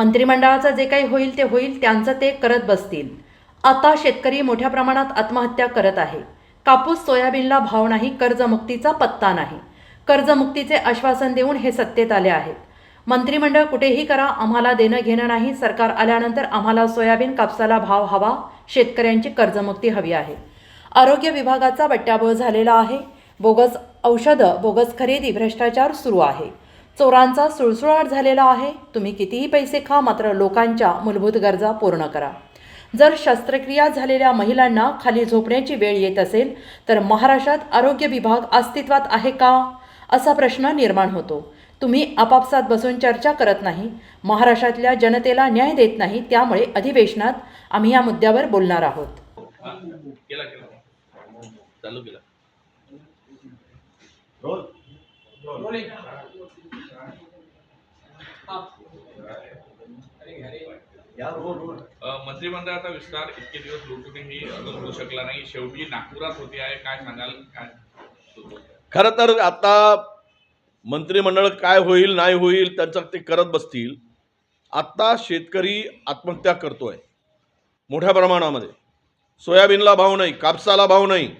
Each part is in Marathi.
मंत्रिमंडळाचं जे काही होईल ते होईल त्यांचं ते करत बसतील. आता शेतकरी मोठ्या प्रमाणात आत्महत्या करत आहे. कापूस सोयाबीनला भाव नाही कर्जमुक्तीचा पत्ता नाही. कर्जमुक्तीचे आश्वासन देऊन हे सत्तेत आले आहेत. मंत्रिमंडळ कुठेही करा आम्हाला देणं घेणं नाही. सरकार आल्यानंतर आम्हाला सोयाबीन कापसाला भाव हवा शेतकऱ्यांची कर्जमुक्ती हवी आहे. आरोग्य विभागाचा बट्ट्याबोळ झालेला आहे. बोगस औषधं बोगस खरेदी भ्रष्टाचार सुरू आहे. चोरांचा सुळसुळाट झालेला आहे. तुम्ही कितीही पैसे खा मात्र लोकांच्या मूलभूत गरजा पूर्ण करा. जर शस्त्रक्रिया झालेल्या महिलांना खाली झोपण्याची वेळ येत असेल तर महाराष्ट्रात आरोग्य विभाग अस्तित्वात आहे का? असा प्रश्न निर्माण होतो. तुम्ही आपापसात बसून चर्चा करत नाही महाराष्ट्रातल्या जनतेला न्याय देत नाही त्यामुळे अधिवेशनात आम्ही या मुद्द्यावर बोलणार आहोत. हा, चालू केला. मंत्रिमंडळाचा विस्तार इतके दिवस लोटूनही अजून होऊ शकला नाही. शेवटी नागपुरात होते आहे. काय सांगाल? काय खरं तर आता मंत्रिमंडळ काय होईल नाही होईल त्यांचं ते करत बसतील. आत्ता शेतकरी आत्महत्या करतोय. मोठ्या प्रमाणामध्ये. सोयाबीनला भाव नाही कापसाला भाव नाही.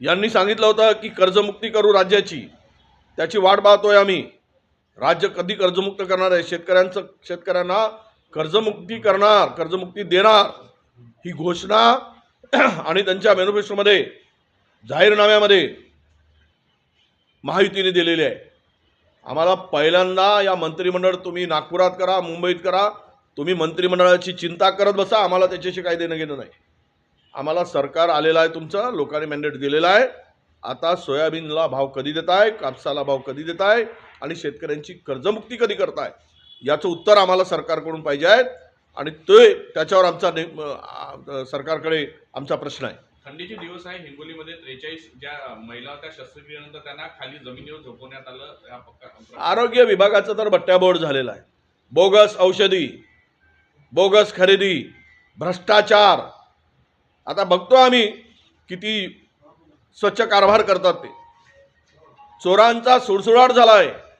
यांनी सांगितलं होतं की कर्जमुक्ती करू राज्याची. त्याची वाट पाहतोय आम्ही. राज्य कधी कर्जमुक्त करणार आहे? शेतकऱ्यांचं शेतकऱ्यांना कर्जमुक्ती करणार कर्जमुक्ती देणार ही घोषणा आणि त्यांच्या मॅनिफेस्टोमध्ये जाहीरनाम्यामध्ये महायुतीने दिलेली आहे. आम्हाला पहिल्यांदा या मंत्रिमंडळ तुम्ही नागपुरात करा मुंबईत करा तुम्ही मंत्रिमंडळाची चिंता करत बसा आम्हाला त्याच्याशी काही देणं घेणं नाही. आम्हाला सरकार आलेलं आहे तुमचं लोकांनी मॅन्डेट दिलेलं आहे. आता सोयाबीनला भाव कधी देत आहे कापसाला भाव कधी देत आहे आणि शेतकऱ्यांची कर्जमुक्ती कधी करताय? याचं उत्तर आम्हाला सरकारकडून पाहिजे आहे आणि ते त्याच्यावर आमचा ने- सरकारकडे आमचा प्रश्न आहे. थंडीचे दिवस आहे हिंगोलीमध्ये त्रेचाळीस ज्या महिला होत्या शस्त्रक्रियेनंतर त्यांना खाली जमिनीवर झोपवण्यात आलं. आरोग्य विभागाचं तर बट्ट्याबोळ झालेला आहे. बोगस औषधी बोगस खरेदी भ्रष्टाचार. आता बघतो आम्ही किती स्वच्छ कारभार करतात ते. चोरांचा सुळसुळाट झाला आहे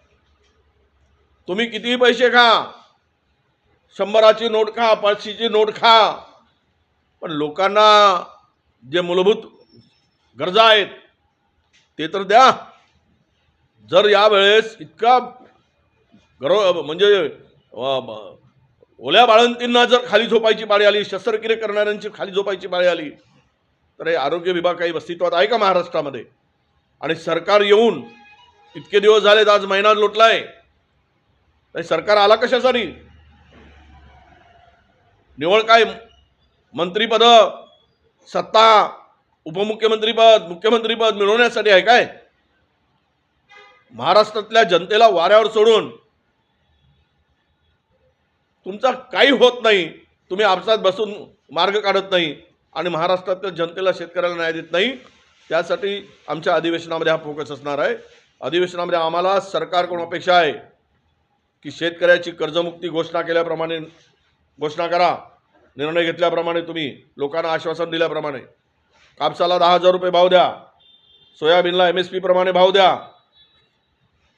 तुम्ही कितीही पैसे खा. शंभराची नोट खा पाचशेची नोट खा. पण लोकांना जे मूलभूत गरजा आहेत ते तर द्या. जर यावेळेस इतका गर्व म्हणजे ओल्या बाळंतींना जर खाली झोपायची पाळी आली शस्त्रक्रिया करणाऱ्यांची खाली झोपायची पाळी आली तर हे आरोग्य विभाग काही अस्तित्वात आहे का महाराष्ट्रामध्ये? आणि सरकार येऊन इतके दिवस झालेत आज महिना लोटलाय. नाही सरकार आला कशासाठी निवळ काय? मंत्रीपद सत्ता उपमुख्यमंत्रीपद मुख्यमंत्रीपद मिळवण्यासाठी आहे काय? महाराष्ट्रातल्या जनतेला वाऱ्यावर सोडून तुमचा काही होत नाही. तुम्ही आपसात बसून मार्ग काढत नाही आणि महाराष्ट्रातल्या जनतेला शेतकऱ्याला न्याय देत नाही. त्यासाठी आमच्या अधिवेशनामध्ये हा फोकस असणार आहे. अधिवेशनामध्ये आम्हाला सरकारकडून अपेक्षा आहे. की शेतकऱ्याची कर्जमुक्ती घोषणा केल्याप्रमाणे घोषणा करा. निर्णय घेतल्याप्रमाणे तुम्ही लोकांना आश्वासन दिल्याप्रमाणे. कापसाला दहा हजार रुपये भाव द्या. सोयाबीनला एम एस पीप्रमाणे भाव द्या.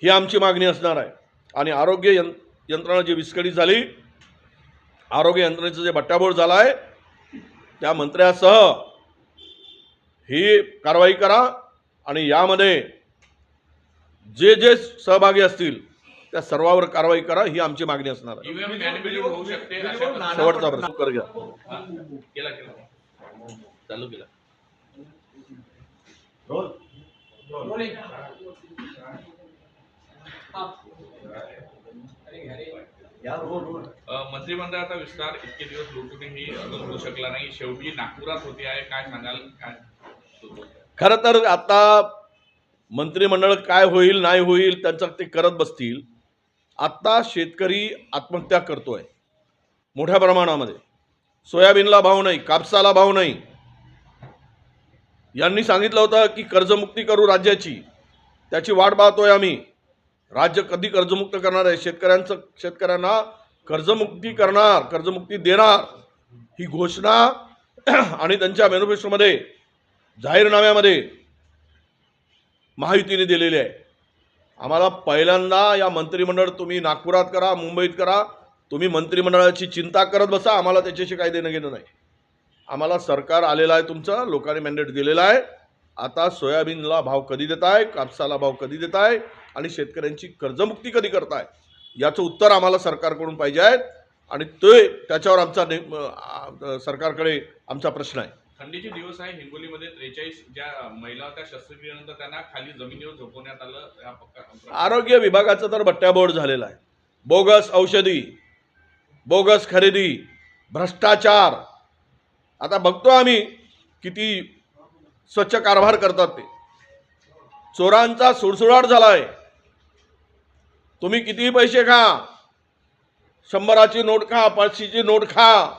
ही आमची मागणी असणार आहे. आणि आरोग्य यं यंत्रणा जी विस्कळीत झाली आरोग्य यंत्रणेचं जे बट्ट्याबोळ झाला आहे त्या मंत्र्यासह ही कारवाई करा. आणि यामध्ये जे जे सहभागी असतील त्या सर्वावर कारवाई करा ही आमची मागणी असणार शेवटचा प्रश्न केला चालू केला. रोल. या रोल रोल. अ, मंत्रिमंडळाचा विस्तार इतके दिवस लोटूनही अजून होऊ शकला नाही. शेवटी नागपुरात होते आहे काय सांगाल? काय? खरं तर आता मंत्रिमंडळ काय होईल नाही होईल त्यांचं ते करत बसतील. आत्ता शेतकरी आत्महत्या करतोय. मोठ्या प्रमाणामध्ये. सोयाबीनला भाव नाही कापसाला भाव नाही. यांनी सांगितलं होतं की कर्जमुक्ती करू राज्याची. त्याची वाट पाहतोय आम्ही. राज्य कधी कर्जमुक्त करणार आहे? शेतकऱ्यांचं शेतकऱ्यांना कर्जमुक्ती करणार कर्जमुक्ती देणार ही घोषणा आणि त्यांच्या मॅनिफेस्टोमध्ये जाहीरनाम्यामध्ये महायुतीने दिलेली आहे. आम्हाला पहिल्यांदा या मंत्रिमंडळ तुम्ही नागपुरात करा मुंबईत करा. तुम्ही मंत्रिमंडळाची चिंता करत बसा आम्हाला त्याच्याशी काही देणं घेणं नाही. आम्हाला सरकार आलेलं आहे तुमचं लोकांनी मॅन्डेट दिलेलं आहे. आता सोयाबीनला भाव कधी देत आहे कापसाला भाव कधी देत आहे आणि शेतकऱ्यांची कर्जमुक्ती कधी करताय याचं उत्तर आम्हाला सरकारकडून पाहिजे आहे. आणि ते त्याच्यावर आमचा ने- सरकारकडे आमचा प्रश्न आहे. थंडीचे दिवस आहे हिंगोलीमध्ये त्रेचाळीस ज्या महिला होत्या शस्त्रक्रियेनंतर त्यांना खाली जमिनीवर झोपवण्यात आलं. या पक्का- आरोग्य विभागाचं तर बट्ट्याबोर्ड झालेला आहे. बोगस औषधी बोगस खरेदी भ्रष्टाचार. आता बघतो आम्ही किती स्वच्छ कारभार करतात ते. चोरांचा सुळसुळाट झाला आहे तुम्ही कितीही पैसे खा. शंभराची नोट खा पाचशेची नोट खा.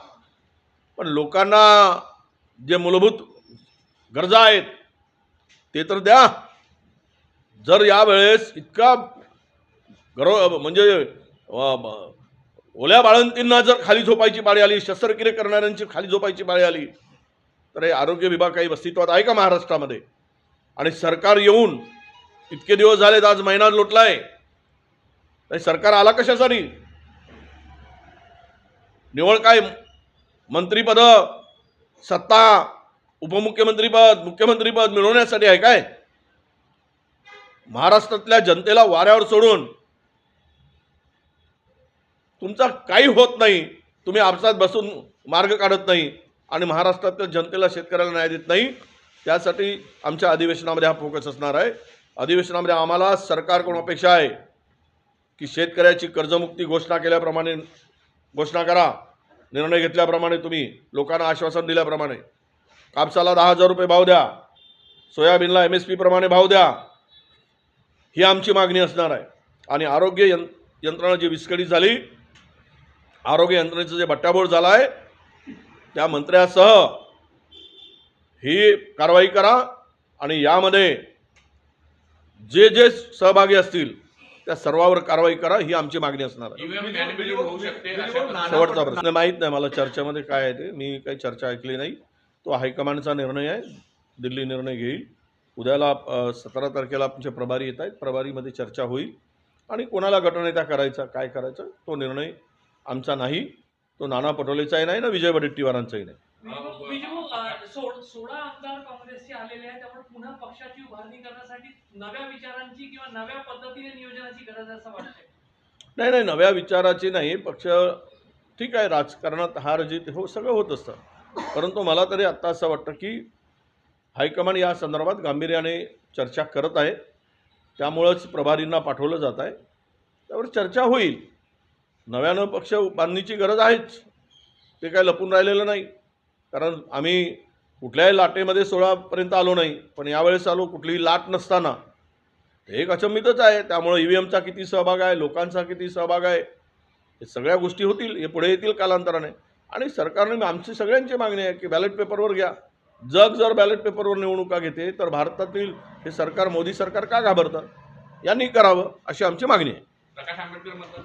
पण लोकांना जे मूलभूत गरजा आहेत ते तर द्या. जर यावेळेस इतका गर म्हणजे ओल्या बाळंतींना जर खाली झोपायची पाळी आली शस्त्रक्रिया करणाऱ्यांची खाली झोपायची पाळी आली तर हे आरोग्य विभाग काही अस्तित्वात आहे का महाराष्ट्रामध्ये? आणि सरकार येऊन इतके दिवस झालेत आज महिना लोटलाय. सरकार आला कशासाठी? निवळ काय मंत्रीपद सत्ता उपमुख्यमंत्रीपद मुख्यमंत्रीपद मिळवण्यासाठी आहे काय? महाराष्ट्रातल्या जनतेला वाऱ्यावर सोडून तुमचा काही होत नाही. तुम्ही आपसात बसून मार्ग काढत नाही आणि महाराष्ट्रातल्या जनतेला शेतकऱ्याला न्याय देत नाही. त्यासाठी आमच्या अधिवेशनामध्ये हा फोकस असणार आहे. अधिवेशनामध्ये आम्हाला सरकारकडून अपेक्षा आहे की शेतकऱ्याची कर्जमुक्ती घोषणा केल्याप्रमाणे घोषणा करा. निर्णय घेतल्याप्रमाणे तुम्ही लोकांना आश्वासन दिल्याप्रमाणे. कापसाला दहा हजार रुपये भाव द्या. सोयाबीनला एम एस पीप्रमाणे भाव द्या. ही आमची मागणी असणार आहे. आणि आरोग्य यं यंत्रणा जी विस्कळीत झाली आरोग्य यंत्रणेचं जे बट्ट्याबोळ झाला आहे त्या मंत्र्यासह ही कारवाई करा. आणि यामध्ये जे जे सहभागी असतील त्या सर्वावर कारवाई करा ही आमची मागणी असणार शेवटचा प्रश्न. माहीत नाही मला चर्चेमध्ये काय आहे ते. मी काही चर्चा ऐकली नाही. तो हायकमांडचा निर्णय आहे. दिल्ली निर्णय घेईल. उद्याला सतरा तारखेला आमचे प्रभारी येत आहेत. प्रभारीमध्ये चर्चा होईल. आणि कोणाला गटनेता करायचा काय करायचं तो निर्णय आमचा नाही. तो नाना पटोलेचाही नाही ना विजय वडेट्टीवारांचाही नाही. बिजू सोळ- आमदार काँग्रेसचे आलेले आहेत त्यामुळे पुन्हा पक्षाची उभारणी करण्यासाठी नव्या विचारांची किंवा नव्या पद्धतीने नियोजनाची गरज असं वाटतंय. नाही नाही नव्या विचाराची नाही पक्ष ठीक आहे राजकारणात हार जीत हो सगळं होत असतं. परंतु मला तरी आत्ता असं वाटतं की हायकमांड या संदर्भात गांभीर्याने चर्चा करत आहे. त्यामुळंच प्रभारींना पाठवलं जात आहे. त्यावर चर्चा होईल. नव्यानं पक्ष बांधणीची गरज आहेच. ते काय लपून राहिलेलं नाही. कारण आम्ही कुठल्याही लाटेमध्ये सोळापर्यंत आलो नाही पण यावेळेस आलो कुठलीही लाट नसताना. हे एक अचंबितच आहे. त्यामुळं ई व्ही एमचा किती सहभाग आहे लोकांचा किती सहभाग आहे हे सगळ्या गोष्टी होतील हे पुढे येतील कालांतराने. आणि सरकारने आमची सगळ्यांची मागणी आहे की बॅलेट पेपरवर घ्या. जग जर बॅलेट पेपरवर निवडणुका घेते तर भारतातील हे सरकार मोदी सरकार का घाबरतं? यांनी करावं अशी आमची मागणी आहे. प्रकाश आंबेडकर